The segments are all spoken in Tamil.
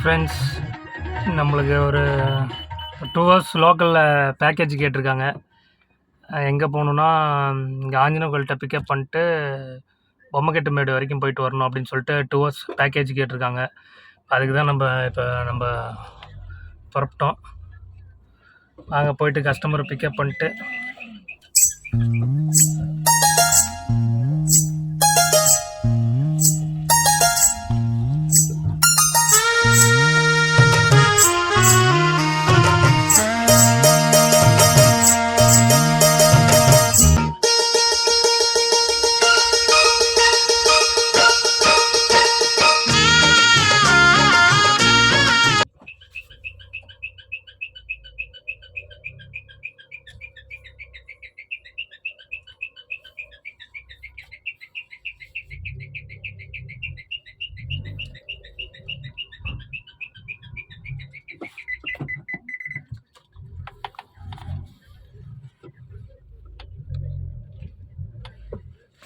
ஃப்ரெண்ட்ஸ் நம்மளுக்கு ஒரு டூ ஹவர்ஸ் லோக்கலில் பேக்கேஜ் கேட்டிருக்காங்க. எங்கே போகணுன்னா இங்கே ஆஞ்சநேயர்கிட்ட பிக்கப் பண்ணிட்டு பொம்மைக்கட்டு மேடு வரைக்கும் போயிட்டு வரணும் அப்படின்னு சொல்லிட்டு டூ ஹவர்ஸ் பேக்கேஜ் கேட்டிருக்காங்க. அதுக்கு தான் நம்ம இப்போ நம்ம புறப்பட்டோம். நாங்கள் போயிட்டு கஸ்டமரை பிக்கப் பண்ணிட்டு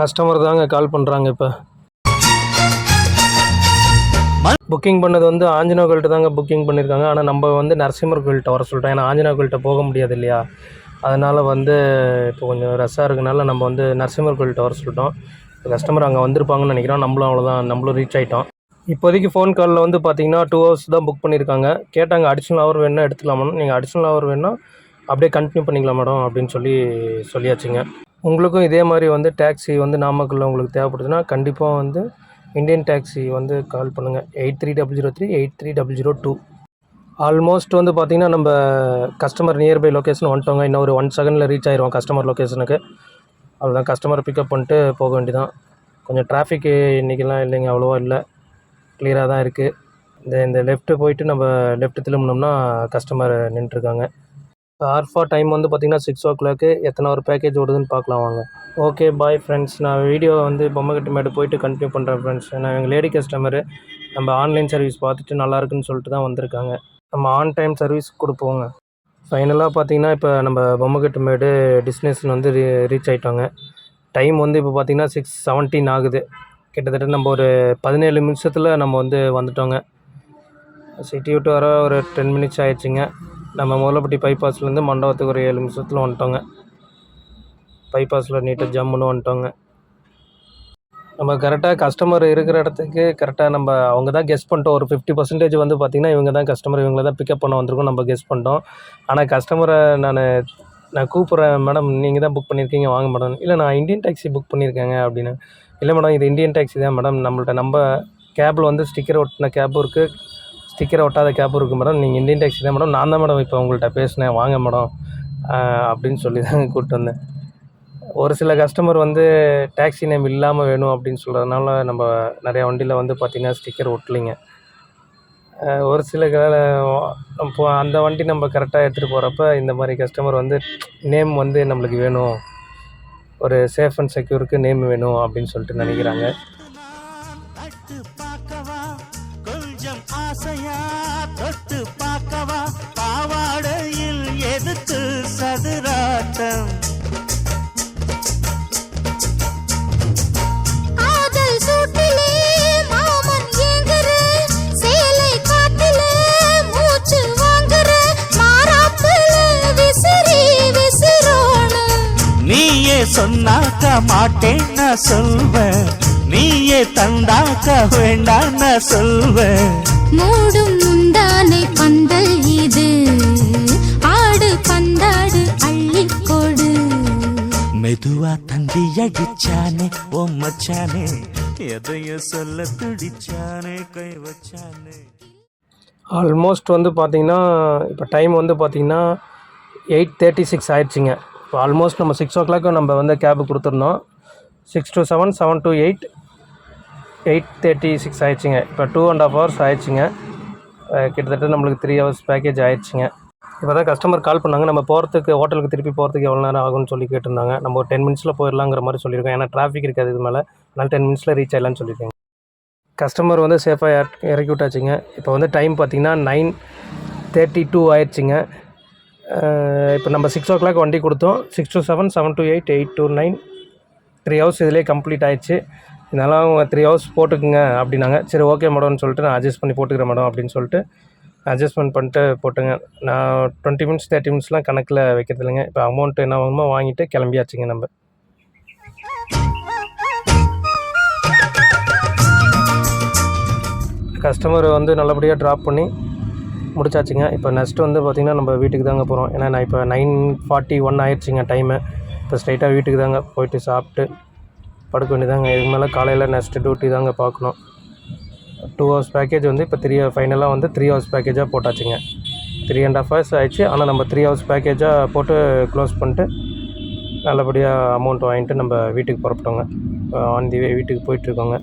கஸ்டமர் தாங்க கால் பண்ணுறாங்க இப்போ. புக்கிங் பண்ணது வந்து ஆஞ்சநேயர் கோயில்கிட்ட தாங்க புக்கிங் பண்ணியிருக்காங்க ஆனால் நம்ம வந்து நரசிம்மர் கோயில்கிட்ட வர சொல்லிட்டோம். ஏன்னா ஆஞ்சநேயர் கோயில்கிட்ட போக முடியாது இல்லையா? அதனால் வந்து இப்போ கொஞ்சம் ரஷ்ஷாக இருக்கனால நம்ம வந்து நரசிம்மர் கோயில்கிட்ட வர சொல்லிட்டோம். இப்போ கஸ்டமர் அங்கே வந்திருப்பாங்கன்னு நினைக்கிறோம். நம்மளும் அவ்வளோதான் நம்மளும் ரீச் ஆகிட்டோம் இப்போதைக்கு ஃபோன் காலில் வந்து பார்த்தீங்கன்னா டூ ஹவர்ஸ் தான் புக் பண்ணியிருக்காங்க கேட்டாங்க அடிஷ்னல் ஹவர் வேணால் எடுத்துக்கலாமா நீங்கள் அடிஷ்னல் ஹவர் வேணால் அப்படியே கண்டினியூ பண்ணிக்கலாம் மேடம் அப்படின்னு சொல்லி சொல்லியாச்சுங்க. உங்களுக்கும் இதே மாதிரி வந்து டேக்ஸி வந்து நாமக்கல்ல உங்களுக்கு தேவைப்படுதுன்னா கண்டிப்பாக வந்து இந்தியன் டேக்ஸி வந்து கால் பண்ணுங்கள் eight three double zero three eight three double zero two. Almost வந்து பார்த்திங்கன்னா நம்ம கஸ்டமர் நியர்பை லொக்கேஷன் வந்துட்டோங்க. இன்னும் ஒரு ஒன் செகண்டில் ரீச் ஆயிடுவோம் கஸ்டமர் லொக்கேஷனுக்கு அவ்வளோதான் கஸ்டமரை பிக்கப் பண்ணிட்டு போக வேண்டியதான் கொஞ்சம் டிராஃபிக்கு இன்றைக்கெல்லாம் இல்லைங்க அவ்வளோவா இல்லை. கிளியராக தான் இருக்குது இந்த இந்த லெஃப்ட்டு போயிட்டு நம்ம லெஃப்ட்டு திரும்பினோம்னா கஸ்டமர் நின்றுருக்காங்க. ஆர்ஃபா டைம் வந்து பார்த்திங்கன்னா சிக்ஸ் ஓ கிளாக்கு எத்தனை ஒரு பேக்கேஜ் ஓடுதுன்னு பார்க்கலாம் வாங்க. ஓகே பாய் ஃப்ரெண்ட்ஸ் நான் வீடியோ வந்து பொம்மை கட்டு மேடு போயிட்டு கண்டினியூ பண்ணுறேன் ஃப்ரெண்ட்ஸ் நான் எங்கள் லேடி கஸ்டமரு நம்ம ஆன்லைன் சர்வீஸ் பார்த்துட்டு நல்லா இருக்குன்னு சொல்லிட்டு தான் வந்திருக்காங்க. நம்ம ஆன் டைம் சர்வீஸ் கொடுப்போங்க. ஃபைனலாக பார்த்தீங்கன்னா இப்போ நம்ம பொம்மை கட்டு மேடு டெஸ்டினேஷன் வந்து ரீ ரீச் ஆகிட்டோங்க டைம் வந்து இப்போ பார்த்திங்கன்னா சிக்ஸ் செவன்டீன் ஆகுது. கிட்டத்தட்ட நம்ம ஒரு பதினேழு நிமிஷத்தில் நம்ம வந்து வந்துட்டோங்க. சிட்டி விட்டு வர ஒரு டென் மினிட்ஸ் ஆயிடுச்சுங்க. நம்ம முதலப்பட்டி பைபாஸ்லேருந்து மண்டபத்துக்கு ஒரு ஏழு நிமிஷத்தில் வந்துட்டோங்க. பைபாஸில் நீட்டாக ஜம்முன்னு வந்துட்டோங்க. நம்ம கரெக்டாக கஸ்டமர் இருக்கிற இடத்துக்கு கரெக்டாக நம்ம அவங்க தான் கெஸ் பண்ணிட்டோம். ஒரு ஃபிஃப்டி பர்சன்டேஜ் வந்து பார்த்திங்கன்னா இவங்க தான் கஸ்டமர் இவங்கள தான் பிக்கப் பண்ண வந்திருக்கோம் நம்ம கெஸ் பண்ணிட்டோம். ஆனால் கஸ்டமரை நான் நான் கூப்பிட்றேன் மேடம் நீங்கள் தான் புக் பண்ணியிருக்கீங்க வாங்க மேடம். இல்லை நான் இந்தியன் டாக்ஸி புக் பண்ணியிருக்கேங்க அப்படின்னு. இல்லை மேடம் இது இந்தியன் டாக்ஸி தான் மேடம். நம்மள்ட்ட நம்ம கேபில் வந்து ஸ்டிக்கர் ஒட்டின கேபும் இருக்குது ஸ்டிக்கரை ஒட்டாத கேப் இருக்குது மேடம் நீங்கள் இந்தியன் டேக்ஸி தான் மேடம் நான் தான் மேடம் இப்போ உங்கள்கிட்ட பேசினேன். வாங்க மேடம் அப்படின்னு சொல்லி தான் கூப்பிட்டு வந்தேன். ஒரு சில கஸ்டமர் வந்து டேக்ஸி நேம் இல்லாமல் வேணும் அப்படின்னு சொல்கிறதுனால நம்ம நிறையா வண்டியில் வந்து பார்த்திங்கன்னா ஸ்டிக்கர் ஒட்டலைங்க. ஒரு சில இப்போ அந்த வண்டி நம்ம கரெக்டாக எடுத்துகிட்டு போகிறப்ப இந்த மாதிரி கஸ்டமர் வந்து நேம் வந்து நம்மளுக்கு வேணும். ஒரு சேஃப் அண்ட் செக்யூருக்கு நேம் வேணும் அப்படின்னு சொல்லிட்டு நினைக்கிறாங்க. நீயே சொன்னாக்க மாட்டேன்னு சொல்வேன் நீயே தந்தாக்க வேண்டான்னு சொல்வேன் நெகிச்சானே ஓ மச்சானே. எதைய சொல்ல துடிச்சானே கை வச்சானே. ஆல்மோஸ்ட் வந்து பார்த்திங்கன்னா இப்போ டைம் வந்து பார்த்திங்கன்னா எயிட் தேர்ட்டி சிக்ஸ் ஆயிடுச்சுங்க. இப்போ ஆல்மோஸ்ட் நம்ம சிக்ஸ் ஓ கிளாக்கு நம்ம வந்து கேபு கொடுத்துருந்தோம். Six two seven seven two eight eight thirty six ஆயிடுச்சிங்க. இப்போ டூ அண்ட் ஆஃப் ஹவர்ஸ் ஆயிடுச்சிங்க. கிட்டத்தட்ட நம்மளுக்கு த்ரீ ஹவர்ஸ் பேக்கேஜ் ஆயிடுச்சிங்க. இப்போ தான் கஸ்டமர் கால் பண்ணாங்க. நம்ம போகிறதுக்கு ஹோட்டலுக்கு திருப்பி போகிறதுக்கு எவ்வளோ நேரம் ஆகும்னு சொல்லி கேட்டிருந்தாங்க. நம்ம ஒரு டென் மினிட்ஸில் போயிடலாங்கிற மாதிரி சொல்லியிருக்கோம். ஏன்னா டிராஃபிக் இருக்காது இது மேலே. அதனால் டென் மினிட்ஸில் ரீச் ஆகலான்னு சொல்லியிருக்கேங்க. கஸ்டமர் வந்து சேஃபாக இறக்கி விட்டாச்சுங்க. இப்போ வந்து டைம் பார்த்தீங்கன்னா நைன் தேர்ட்டி டூ ஆயிடுச்சுங்க இப்போ நம்ம சிக்ஸ் ஓ கிளாக் வண்டி கொடுத்தோம். Six two seven seven two eight eight two nine three hours இதிலே கம்ப்ளீட் ஆயிடுச்சு. இதனால் அவங்க த்ரீ ஹவர்ஸ் போட்டுக்குங்க அப்படின்னாங்க. சரி ஓகே மேடம்னு சொல்லிட்டு நான் அட்ஜஸ்ட் பண்ணி போட்டுக்கிறேன் மேடம் அப்படின்னு சொல்லிட்டு அட்ஜஸ்ட்மெண்ட் பண்ணிட்டு போட்டுங்க. நான் டுவெண்ட்டி மினிட்ஸ் தேர்ட்டி மினிட்ஸ்லாம் கணக்கில் வைக்கிறது இல்லைங்க இப்போ அமௌண்ட் என்ன வாங்குமோ வாங்கிட்டு கிளம்பியாச்சுங்க நம்ம. கஸ்டமர் வந்து நல்லபடியாக ட்ராப் பண்ணி முடிச்சாச்சுங்க. இப்போ நெக்ஸ்ட் வந்து பார்த்திங்கன்னா நம்ம வீட்டுக்கு தாங்க போகிறோம் ஏன்னா நான் இப்போ நைன் ஃபார்ட்டி ஒன் ஆயிடுச்சுங்க டைமு இப்போ ஸ்ட்ரைட்டாக வீட்டுக்கு தாங்க போயிட்டு சாப்பிட்டு படுக்க வேண்டியதாங்க இதுக்கு மேலே காலையில் நெக்ஸ்ட்டு டியூட்டி தாங்க பார்க்கணும் டூ ஹவர்ஸ் பேக்கேஜ் வந்து இப்போ த்ரீ ஃபைனலாக வந்து த்ரீ ஹவர்ஸ் பேக்கேஜாக போட்டாச்சுங்க. த்ரீ அண்ட் ஆஃப் ஹவர்ஸ் ஆயிடுச்சு. ஆனால் நம்ம த்ரீ ஹவர்ஸ் பேக்கேஜாக போட்டு க்ளோஸ் பண்ணிட்டு நல்லபடியாக அமௌண்ட் வாங்கிட்டு நம்ம வீட்டுக்கு புறப்பட்டோங்க. ஆன் தி வே வீட்டுக்கு போயிட்டுருக்கோங்க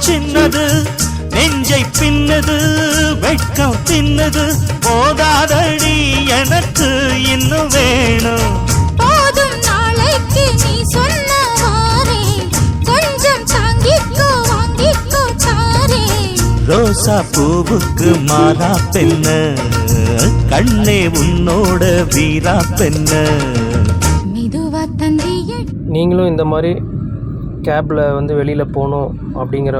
சின்னது நெஞ்சை பின்னது வெட்கம் தின்னது. போதாதடி எனக்கு இன்னும் வேணும். போதும் நாளைக்கு நீ சொன்னவாறே கொஞ்சம் தாங்கிக்கோ வாங்கிக்கோ தாரே ரோசா பூவுக்கு மாறா பெண்ண கண்ணே உன்னோட வீரா பெண்ண. மெதுவா தந்திய நீங்களும் இந்த மாதிரி கேபில் வந்து வெளியில் போகணும் அப்படிங்கிற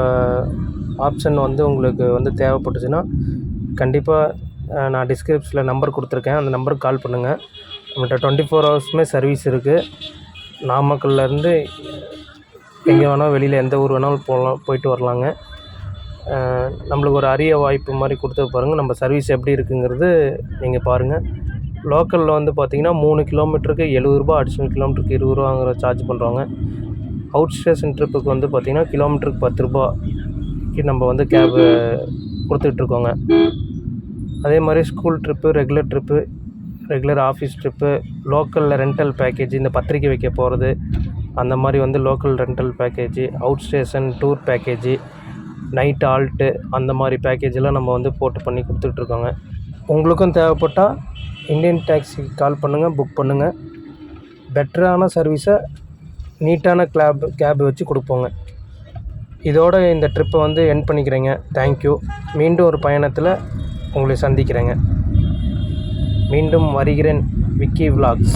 ஆப்ஷன் வந்து உங்களுக்கு வந்து தேவைப்பட்டுச்சுன்னா கண்டிப்பாக நான் டிஸ்கிரிப்ஷனில் நம்பர் கொடுத்துருக்கேன். அந்த நம்பருக்கு கால் பண்ணுங்கள் நம்மகிட்ட டுவெண்ட்டி ஃபோர் ஹவர்ஸுமே சர்வீஸ் இருக்குது நாமக்கல்லேருந்து எங்கே வேணால் வெளியில் எந்த ஊர் வேணாலும் போகலாம் போயிட்டு வரலாங்க. நம்மளுக்கு ஒரு அரிய வாய்ப்பு மாதிரி கொடுத்து பாருங்கள் நம்ம சர்வீஸ் எப்படி இருக்குங்கிறது நீங்கள் பாருங்கள் லோக்கலில் வந்து பார்த்தீங்கன்னா மூணு கிலோமீட்டருக்கு எழுபது ரூபா அடிஷ்னல் கிலோமீட்டருக்கு இருபது ரூபாங்கிற சார்ஜ் பண்ணுறாங்க அவுட் ஸ்டேஷன் ட்ரிப்புக்கு வந்து பார்த்திங்கன்னா கிலோமீட்டருக்கு பத்து ரூபாய்க்கு நம்ம வந்து கேபு கொடுத்துட்ருக்கோங்க அதே மாதிரி school trip regular trip regular office trip லோக்கலில் ரெண்டல் பேக்கேஜ் இந்த பத்திரிக்கை வைக்க போகிறது அந்த மாதிரி வந்து local rental package out station tour package night halt அந்த மாதிரி பேக்கேஜெல்லாம் நம்ம வந்து போட்டு பண்ணி கொடுத்துட்ருக்கோங்க உங்களுக்கும் தேவைப்பட்டால் இந்தியன் டேக்ஸிக்கு கால் பண்ணுங்கள் புக் பண்ணுங்கள் பெட்டரான சர்வீஸை நீட்டான கிளாப் கேப் வச்சு கொடுப்போங்க. இதோட இந்த ட்ரிப்பை வந்து என் பண்ணிக்கிறேங்க. தேங்க்யூ மீண்டும் ஒரு பயணத்தில் உங்களை சந்திக்கிறேங்க. மீண்டும் வருகிறேன். விக்கி விலாக்ஸ்